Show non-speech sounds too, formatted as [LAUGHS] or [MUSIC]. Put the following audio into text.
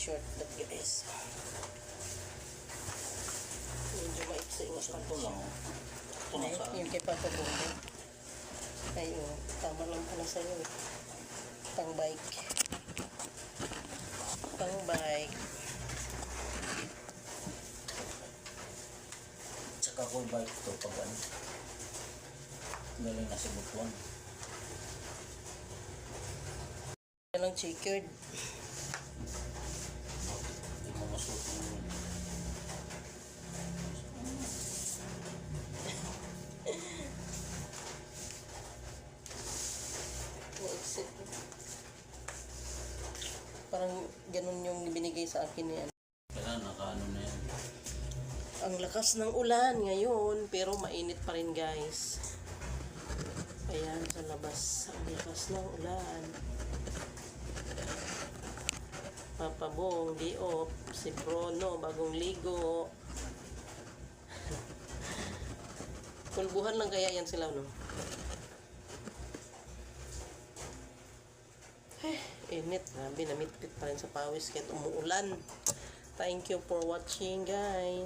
short that guys. Medyo maiksi nga Ito pala lang. Ito lang sa Yung kay Papa Bumbe. Ay, oh, tama lang pala sa'yo eh. Pang bike. Pang bike. Tsaka ko bike to pag ano. Galing na si Butuan. Yan ang checkered. Parang ganun yung binigay sa akin yan. Kailangan nakaano na yan. Ang lakas ng ulan ngayon, pero mainit pa rin guys. Ayan, sa labas. Ang lakas ng ulan. Papa Bong, di off. Si Bruno, bagong ligo. [LAUGHS] Kulbuhan lang kaya yan sila, no? Eh, init. Grabe, namitpit pa rin sa pawis kahit umuulan. Thank you for watching, guys.